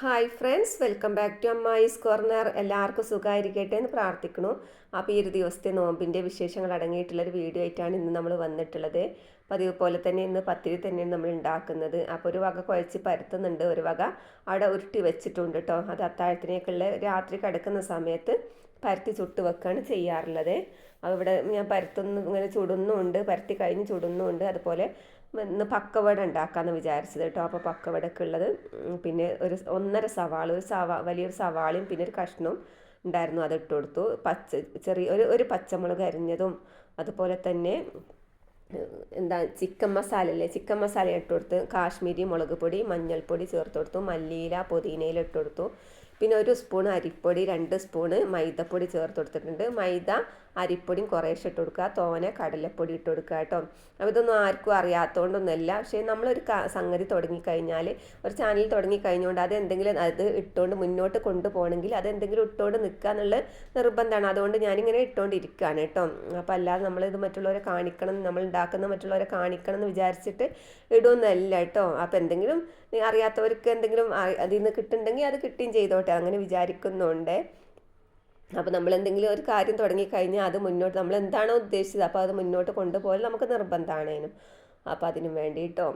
Hi friends welcome back to അമ്മായിസ് corner എല്ലാവർക്കും സുഖമായിരിക്കട്ടെ എന്ന് പ്രാർത്ഥിക്കുന്നു. അപ്പോൾ ഈ ഒരു ദിവസത്തെ നോമ്പിന്റെ വിശേഷങ്ങൾ അടങ്ങിയിട്ടുള്ളൊരു വീഡിയോ ആയിട്ടാണ് ഇന്ന് നമ്മൾ വന്നിട്ടുള്ളത്. പതിവ് പോലെ തന്നെ ഇന്ന് പത്തിരി തന്നെയാണ് നമ്മൾ ഉണ്ടാക്കുന്നത്. അപ്പോൾ ഒരു വക കുഴച്ച് പരത്തുന്നുണ്ട് ഒരു വക അവിടെ ഉരുട്ടി വെച്ചിട്ടുണ്ട് കേട്ടോ. അത് അത്താഴത്തിനേക്കുള്ള രാത്രി കിടക്കുന്ന സമയത്ത് പരത്തി ചുട്ട് വെക്കുകയാണ് ചെയ്യാറുള്ളത്. അവിടെ ഞാൻ പരത്തുന്നു ഇങ്ങനെ ചുടുന്നുമുണ്ട് പരത്തി കഴിഞ്ഞ് ചുടുന്നുമുണ്ട്. അതുപോലെ ഇന്ന് പക്കവട ഉണ്ടാക്കാമെന്ന് വിചാരിച്ചത് കേട്ടോ. അപ്പോൾ പക്കവടക്ക് ഉള്ളത് പിന്നെ ഒരു ഒന്നര സവാള ഒരു സവാ വലിയൊരു സവാളയും പിന്നെ ഒരു കഷ്ണവും ഉണ്ടായിരുന്നു അത് ഇട്ട് കൊടുത്തു. പച്ച ചെറിയ ഒരു ഒരു പച്ചമുളക് അരിഞ്ഞതും അതുപോലെ തന്നെ എന്താ ചിക്കൻ മസാല അല്ലേ ചിക്കൻ മസാല ഇട്ട് കൊടുത്ത് കാശ്മീരി മുളക് പൊടി മഞ്ഞൾപ്പൊടി ചേർത്ത് കൊടുത്തു മല്ലിയില പുതിനയില ഇട്ട് കൊടുത്തു. പിന്നെ ഒരു സ്പൂൺ അരിപ്പൊടി രണ്ട് സ്പൂണ് മൈദപ്പൊടി ചേർത്ത് കൊടുത്തിട്ടുണ്ട്. മൈദ അരിപ്പൊടിയും കുറേശ്ശെ ഇട്ട് കൊടുക്കുക. തോനെ കടലപ്പൊടി ഇട്ട് കൊടുക്കുക കേട്ടോ. അപ്പോൾ ഇതൊന്നും ആർക്കും അറിയാത്തതുകൊണ്ടൊന്നുമല്ല പക്ഷേ നമ്മളൊരു സംഗതി തുടങ്ങിക്കഴിഞ്ഞാൽ ഒരു ചാനൽ തുടങ്ങിക്കഴിഞ്ഞുകൊണ്ട് അത് എന്തെങ്കിലും അത് ഇട്ടുകൊണ്ട് മുന്നോട്ട് കൊണ്ടുപോകണമെങ്കിൽ അത് എന്തെങ്കിലും ഇട്ടുകൊണ്ട് നിൽക്കുക എന്നുള്ള നിർബന്ധമാണ്. അതുകൊണ്ട് ഞാനിങ്ങനെ ഇട്ടുകൊണ്ടിരിക്കുകയാണ് കേട്ടോ. അപ്പോൾ അല്ലാതെ നമ്മളിത് മറ്റുള്ളവരെ കാണിക്കണം നമ്മൾ ഉണ്ടാക്കുന്ന മറ്റുള്ളവരെ കാണിക്കണം എന്ന് വിചാരിച്ചിട്ട് ഇടുമെന്നല്ല കേട്ടോ. അപ്പോൾ എന്തെങ്കിലും അറിയാത്തവർക്ക് എന്തെങ്കിലും അതിൽ നിന്ന് കിട്ടുന്നുണ്ടെങ്കിൽ അത് കിട്ടുകയും ചെയ്തോട്ടെ അങ്ങനെ വിചാരിക്കുന്നുണ്ട്. അപ്പോൾ നമ്മൾ എന്തെങ്കിലും ഒരു കാര്യം തുടങ്ങിക്കഴിഞ്ഞാൽ അത് മുന്നോട്ട് നമ്മൾ എന്താണോ ഉദ്ദേശിച്ചത് അപ്പോൾ അത് മുന്നോട്ട് കൊണ്ടുപോയാൽ നമുക്ക് നിർബന്ധമാണേനും. അപ്പോൾ അതിനും വേണ്ടിയിട്ടോ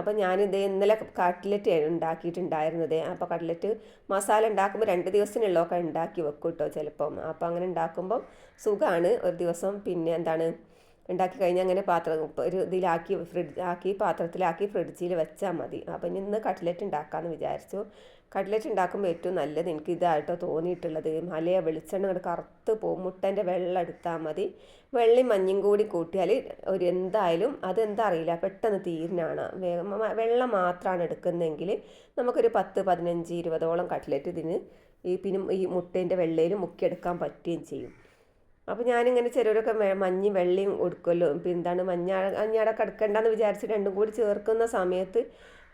അപ്പോൾ ഞാനിത് ഇന്നലെ കട്ട്ലറ്റ് ഉണ്ടാക്കിയിട്ടുണ്ടായിരുന്നത്. അപ്പോൾ കട്ട്ലറ്റ് മസാല ഉണ്ടാക്കുമ്പോൾ രണ്ട് ദിവസത്തിനുള്ളതൊക്കെ ഉണ്ടാക്കി വെക്കും കേട്ടോ ചിലപ്പം. അപ്പോൾ അങ്ങനെ ഉണ്ടാക്കുമ്പോൾ സുഖമാണ് ഒരു ദിവസം പിന്നെ എന്താണ് ഉണ്ടാക്കി കഴിഞ്ഞാൽ അങ്ങനെ പാത്രം ഒരു ഇതിലാക്കി ഫ്രിഡ്ജ് ആക്കി പാത്രത്തിലാക്കി ഫ്രിഡ്ജിൽ വെച്ചാൽ മതി. അപ്പം ഇന്ന് കട്ട്ലറ്റ് ഉണ്ടാക്കാമെന്ന് വിചാരിച്ചു. കട്ട്ലറ്റ് ഉണ്ടാക്കുമ്പോൾ ഏറ്റവും നല്ലത് എനിക്ക് ഇതായിട്ടോ തോന്നിയിട്ടുള്ളത്. മലയ വെളിച്ചെണ്ണ കൊണ്ട് കറുത്ത് പോകും മുട്ടന്റെ വെള്ളം എടുത്താൽ മതി. വെള്ളി മഞ്ഞും കൂടി കൂട്ടിയാൽ ഒരു എന്തായാലും അതെന്താ അറിയില്ല. പെട്ടെന്ന് തീരിനാണ് വെള്ളം മാത്രമാണ് എടുക്കുന്നതെങ്കിൽ നമുക്കൊരു പത്ത് പതിനഞ്ച് ഇരുപതോളം കട്ട്ലറ്റ് ഇതിന് ഈ പിന്നെ ഈ മുട്ടേന്റെ വെള്ളയിൽ മുക്കിയെടുക്കാൻ പറ്റുകയും ചെയ്യും. അപ്പോൾ ഞാനിങ്ങനെ ചിലരൊക്കെ മഞ്ഞ വെള്ളയും കൊടുക്കുമല്ലോ പിന്നെ എന്താണ് മഞ്ഞ അഞ്ഞാടെ കിടക്കണ്ടെന്ന് വിചാരിച്ച് രണ്ടും കൂടി ചേർക്കുന്ന സമയത്ത്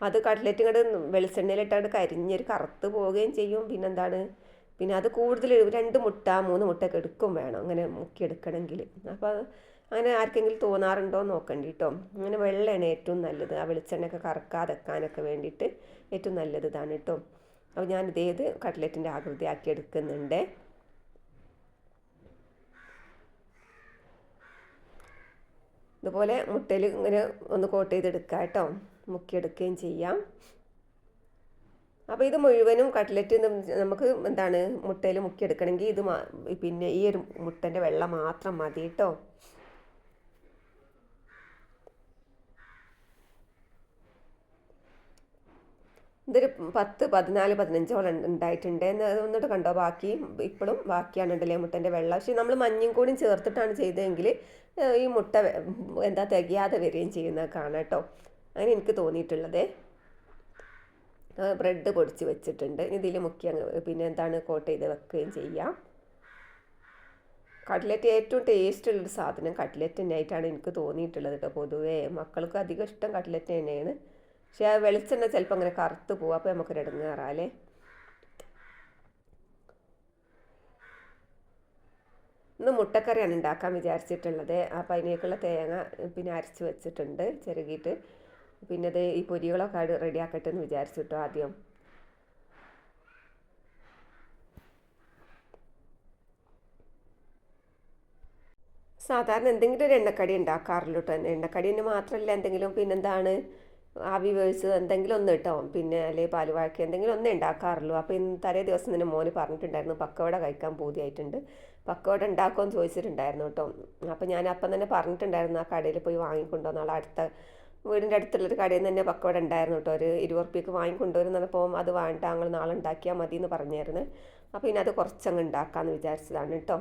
അത് കട്ട്ലറ്റ് ഇങ്ങോട്ട് വെളിച്ചെണ്ണയിലിട്ടാണ്ട് കരിഞ്ഞൊരു കറുത്ത് പോവുകയും ചെയ്യും. പിന്നെന്താണ് പിന്നെ അത് കൂടുതൽ രണ്ട് മുട്ട മൂന്ന് മുട്ടയൊക്കെ എടുക്കും വേണം അങ്ങനെ മുക്കിയെടുക്കണമെങ്കിൽ. അപ്പോൾ അങ്ങനെ ആർക്കെങ്കിലും തോന്നാറുണ്ടോ നോക്കണ്ടി കേട്ടോ അങ്ങനെ വെള്ളമാണ് ഏറ്റവും നല്ലത്. ആ വെളിച്ചെണ്ണയൊക്കെ കറക്കാതെക്കാനൊക്കെ വേണ്ടിയിട്ട് ഏറ്റവും നല്ലത് ഇതാണ് കേട്ടോ. അപ്പോൾ ഞാനിതേത് കട്ട്ലറ്റിന്റെ ആകൃതി ആക്കി എടുക്കുന്നുണ്ട്. ഇതുപോലെ മുട്ടയിൽ ഇങ്ങനെ ഒന്ന് കോട്ട് ചെയ്തെടുക്കുക കേട്ടോ മുക്കിയെടുക്കുകയും ചെയ്യാം. അപ്പോൾ ഇത് മുഴുവനും കട്ട്ലറ്റ് നമുക്ക് എന്താണ് മുട്ടയിൽ മുക്കിയെടുക്കണമെങ്കിൽ ഇത് പിന്നെ ഈ ഒരു മുട്ടന്റെ വെള്ളം മാത്രം മതി കേട്ടോ ഇതൊരു പത്ത് പതിനാല് പതിനഞ്ചോളം ഉണ്ടായിട്ടുണ്ട്. എന്നിട്ട് കണ്ടോ? ബാക്കി ഇപ്പോഴും ബാക്കിയാണ് ഉണ്ടല്ലേ മുട്ടന്റെ വെള്ളം. പക്ഷേ നമ്മൾ മഞ്ഞും കൂടിയും ചേർത്തിട്ടാണ് ചെയ്തതെങ്കിൽ ഈ മുട്ട എന്താ തികയാതെ വരികയും ചെയ്യുന്നത് കാണാം കേട്ടോ. അങ്ങനെ എനിക്ക് തോന്നിയിട്ടുള്ളത്. ബ്രെഡ് പൊടിച്ച് വെച്ചിട്ടുണ്ട്. ഇതിൽ മുക്കി പിന്നെ എന്താണ് കോട്ട് ചെയ്ത് വെക്കുകയും ചെയ്യാം. കട്ട്ലറ്റ് ഏറ്റവും ടേസ്റ്റ് ഉള്ളൊരു സാധനം കട്ട്ലറ്റ് തന്നെയായിട്ടാണ് എനിക്ക് തോന്നിയിട്ടുള്ളത് കേട്ടോ പൊതുവേ. മക്കൾക്ക് അധികം ഇഷ്ടം കട്ട്ലറ്റ് തന്നെയാണ്. പക്ഷേ ആ വെളിച്ചെണ്ണ ചിലപ്പോൾ അങ്ങനെ കറുത്ത് പോവാം അപ്പോൾ നമുക്കൊരു ഇടങ്ങാറാലേ ഇന്ന് മുട്ടക്കറിയാണ് ഉണ്ടാക്കാൻ വിചാരിച്ചിട്ടുള്ളത്. അപ്പോൾ അതിനേക്കുള്ള തേങ്ങ പിന്നെ അരച്ച് വെച്ചിട്ടുണ്ട് ചെറുകിയിട്ട്. പിന്നെ അത് ഈ പൊരികളൊക്കെ റെഡിയാക്കട്ടെ എന്ന് വിചാരിച്ചിട്ടോ ആദ്യം. സാധാരണ എന്തെങ്കിലും ഒരു എണ്ണക്കടി ഉണ്ടാക്കാറുള്ളൂ കേട്ടോ എണ്ണക്കടി തന്നെ മാത്രമല്ല എന്തെങ്കിലും പിന്നെന്താണ്? ആവി വേവിച്ചത് എന്തെങ്കിലും ഒന്ന് ഇട്ടോ. പിന്നെ അല്ലെങ്കിൽ പാലുവാക്കി എന്തെങ്കിലും ഒന്നേ ഉണ്ടാക്കാറുള്ളൂ അപ്പോൾ ഇന്ന് തലേ ദിവസം തന്നെ മോന് പറഞ്ഞിട്ടുണ്ടായിരുന്നു പക്കവട കഴിക്കാൻ പൂതിയായിട്ടുണ്ട്. പക്കവട ഉണ്ടാക്കുമെന്ന് ചോദിച്ചിട്ടുണ്ടായിരുന്നു കേട്ടോ. അപ്പോൾ ഞാൻ അപ്പം തന്നെ പറഞ്ഞിട്ടുണ്ടായിരുന്നു ആ കടയിൽ പോയി വാങ്ങിക്കൊണ്ടോ നാളെ അടുത്ത വീടിന്റെ അടുത്തുള്ളൊരു കടയിൽ നിന്ന് തന്നെ പക്കവട ഉണ്ടായിരുന്നു കേട്ടോ. ഒരു ഇരുപത് റുപ്യക്ക് വാങ്ങിക്കൊണ്ടുവരുന്നപ്പോൾ അത് വേണ്ട ഞങ്ങൾ നാളെ ഉണ്ടാക്കിയാൽ മതി എന്ന് പറഞ്ഞായിരുന്നു. അപ്പോൾ ഇനി അത് കുറച്ചങ്ങ് ഉണ്ടാക്കാമെന്ന് വിചാരിച്ചതാണ് കേട്ടോ.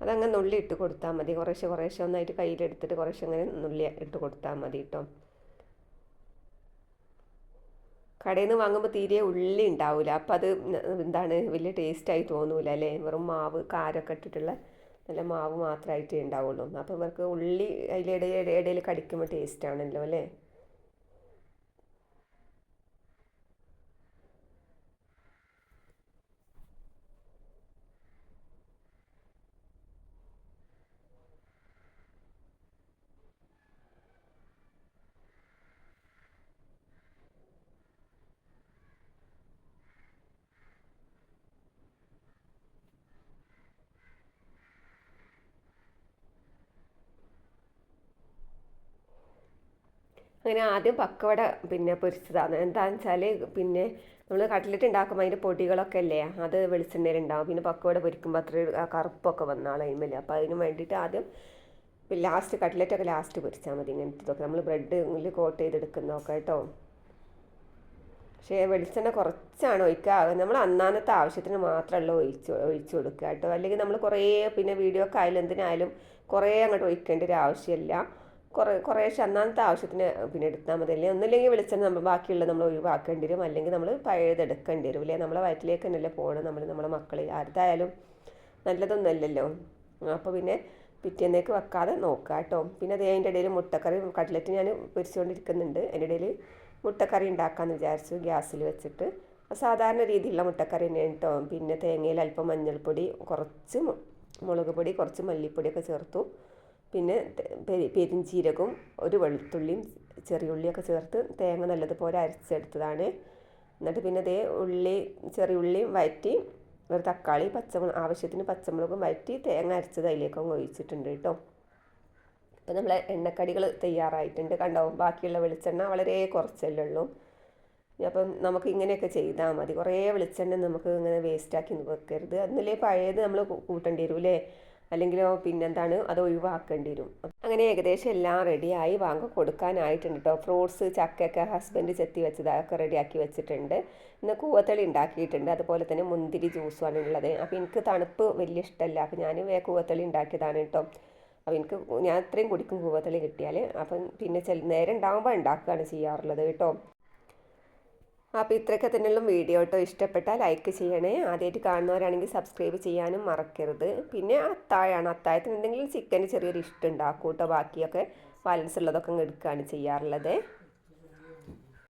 അതങ്ങ് നുള്ളി ഇട്ട് കൊടുത്താൽ മതി. കുറേശ്ശെ കുറേശ്ശെ ഒന്നായിട്ട് കയ്യിലെടുത്തിട്ട് കുറേശ്ശെ അങ്ങനെ നുള്ളി ഇട്ട് കൊടുത്താൽ മതി കേട്ടോ കടയിൽ നിന്ന് വാങ്ങുമ്പോൾ തീരെ ഉള്ളി ഉണ്ടാവില്ല അപ്പം അത് എന്താണ് വലിയ ടേസ്റ്റായി തോന്നൂല അല്ലേ? വെറും മാവ് കാരൊക്കെ ഇട്ടിട്ടുള്ള നല്ല മാവ് മാത്രമായിട്ടേ ഉണ്ടാവുള്ളൂ. അപ്പോൾ ഇവർക്ക് ഉള്ളി അതിലിടയിൽ ഇടയിൽ കടിക്കുമ്പോൾ ടേസ്റ്റ് ആണല്ലോ അല്ലേ? അങ്ങനെ ആദ്യം പക്കവട പിന്നെ പൊരിച്ചതാണ്. എന്താണെന്ന് വെച്ചാൽ പിന്നെ നമ്മൾ കട്ട്ലറ്റ് ഉണ്ടാക്കുമ്പോൾ അതിന്റെ പൊടികളൊക്കെ അല്ലേ അത് വെളിച്ചെണ്ണയിൽ ഉണ്ടാവും പിന്നെ പക്കവട പൊരിക്കുമ്പോൾ അത്ര കറുപ്പൊക്കെ വന്നാൾ അതിന്മേൽ അപ്പോൾ അതിന് വേണ്ടിയിട്ട് ആദ്യം ലാസ്റ്റ് കട്ട്ലറ്റൊക്കെ ലാസ്റ്റ് പൊരിച്ചാൽ മതി ഇങ്ങനത്തതൊക്കെ നമ്മൾ ബ്രെഡിൽ കോട്ട് ചെയ്തെടുക്കുന്നതൊക്കെ കേട്ടോ. പക്ഷേ വെളിച്ചെണ്ണ കുറച്ചാണ് ഒഴിക്കുക നമ്മൾ അന്നാനത്തെ ആവശ്യത്തിന് മാത്രമല്ല ഒഴിച്ച് ഒഴിച്ചു കൊടുക്കുക കേട്ടോ. അല്ലെങ്കിൽ നമ്മൾ കുറേ പിന്നെ വീഡിയോ ഒക്കെ ആയാലും എന്തിനായാലും കുറേ അങ്ങോട്ട് ഒഴിക്കേണ്ട ഒരു ആവശ്യമില്ല കുറേ കുറേശ്ശെ അന്നാമത്തെ ആവശ്യത്തിന് പിന്നെ എടുത്താൽ മതി. അല്ലെങ്കിൽ ഒന്നില്ലെങ്കിൽ വെളിച്ചെണ്ണ നമ്മൾ ബാക്കിയുള്ളത് നമ്മൾ ഒഴിവാക്കേണ്ടി വരും. അല്ലെങ്കിൽ നമ്മൾ പഴയത് എടുക്കേണ്ടി വരും. അല്ലേ നമ്മളെ വയറ്റിലേക്ക് തന്നെയല്ലേ പോകണം നമ്മൾ നമ്മളെ മക്കൾ ആരുതായാലും നല്ലതൊന്നുമല്ലല്ലോ അപ്പോൾ പിന്നെ പിറ്റേന്നേക്ക് വെക്കാതെ നോക്കുക കേട്ടോ പിന്നെ അതേ അതിന്റെ ഇടയിൽ മുട്ടക്കറി കട്ട്ലറ്റ് ഞാൻ പൊരിച്ചുകൊണ്ടിരിക്കുന്നുണ്ട് അതിന്റെ ഇടയിൽ മുട്ടക്കറി ഉണ്ടാക്കാമെന്ന് വിചാരിച്ചു ഗ്യാസിൽ വെച്ചിട്ട്. സാധാരണ രീതിയിലുള്ള മുട്ടക്കറി തന്നെയാണ് കേട്ടോ പിന്നെ തേങ്ങയിൽ അല്പം മഞ്ഞൾപ്പൊടി കുറച്ച് മുളക് പൊടി കുറച്ച് മല്ലിപ്പൊടിയൊക്കെ ചേർത്തു. പിന്നെ പെരിഞ്ചീരകവും ഒരു വെളുത്തുള്ളിയും ചെറിയുള്ളിയൊക്കെ ചേർത്ത് തേങ്ങ നല്ലതുപോലെ അരച്ചെടുത്തതാണ്. എന്നിട്ട് പിന്നെ അതേ ഉള്ളി ചെറിയുള്ളിയും വയറ്റി ഒരു തക്കാളി പച്ചമുളക് ആവശ്യത്തിന് പച്ചമുളകും വയറ്റി തേങ്ങ അരച്ചത് അതിലേക്കും ഒഴിച്ചിട്ടുണ്ട് കേട്ടോ. ഇപ്പം നമ്മളെ എണ്ണക്കടികൾ തയ്യാറായിട്ടുണ്ട്. കണ്ടോ ബാക്കിയുള്ള വെളിച്ചെണ്ണ വളരെ കുറച്ചല്ലേ ഉള്ളൂ. അപ്പം നമുക്ക് ഇങ്ങനെയൊക്കെ ചെയ്താൽ മതി. കുറേ വെളിച്ചെണ്ണ നമുക്ക് ഇങ്ങനെ വേസ്റ്റാക്കി വെക്കരുത്. അതിലേ പഴയത് നമ്മൾ കൂട്ടേണ്ടി വരും അല്ലേ അല്ലെങ്കിലോ പിന്നെന്താണ് അത് ഒഴിവാക്കേണ്ടി വരും. അങ്ങനെ ഏകദേശം എല്ലാം റെഡിയായി. വാങ്ങ കൊടുക്കാനായിട്ടുണ്ട് കേട്ടോ ഫ്രൂട്ട്സ് ചക്കയൊക്കെ ഹസ്ബൻഡ് ചെത്തി വെച്ചത് അതൊക്കെ റെഡിയാക്കി വെച്ചിട്ടുണ്ട്. ഇന്ന് കൂവത്തളി ഉണ്ടാക്കിയിട്ടുണ്ട്. അതുപോലെ തന്നെ മുന്തിരി ജ്യൂസുമാണ് ഉള്ളത്. അപ്പോൾ എനിക്ക് തണുപ്പ് വലിയ ഇഷ്ടമല്ല. അപ്പോൾ ഞാൻ വേ കൂവത്തളി ഉണ്ടാക്കിയതാണ് കേട്ടോ അപ്പോൾ എനിക്ക് ഞാൻ അത്രയും കുടിക്കും കൂവത്തളി കിട്ടിയാൽ അപ്പം പിന്നെ ചില നേരം ഉണ്ടാകുമ്പോൾ ഉണ്ടാക്കുകയാണ് ചെയ്യാറുള്ളത് കേട്ടോ അപ്പോൾ ഇത്രയൊക്കെ തന്നെയുള്ള വീഡിയോ കേട്ടോ. ഇഷ്ടപ്പെട്ടാൽ ലൈക്ക് ചെയ്യണേ. ആദ്യമായിട്ട് കാണുന്നവരാണെങ്കിൽ സബ്സ്ക്രൈബ് ചെയ്യാനും മറക്കരുത്. പിന്നെ അത്താഴമാണ് അത്താഴത്തിന് എന്തെങ്കിലും ചിക്കൻ ചെറിയൊരു ഇഷ്ടം ഉണ്ടാക്കും കേട്ടോ. ബാക്കിയൊക്കെ ബാലൻസ് ഉള്ളതൊക്കെ എടുക്കുകയാണ് ചെയ്യാറുള്ളത്.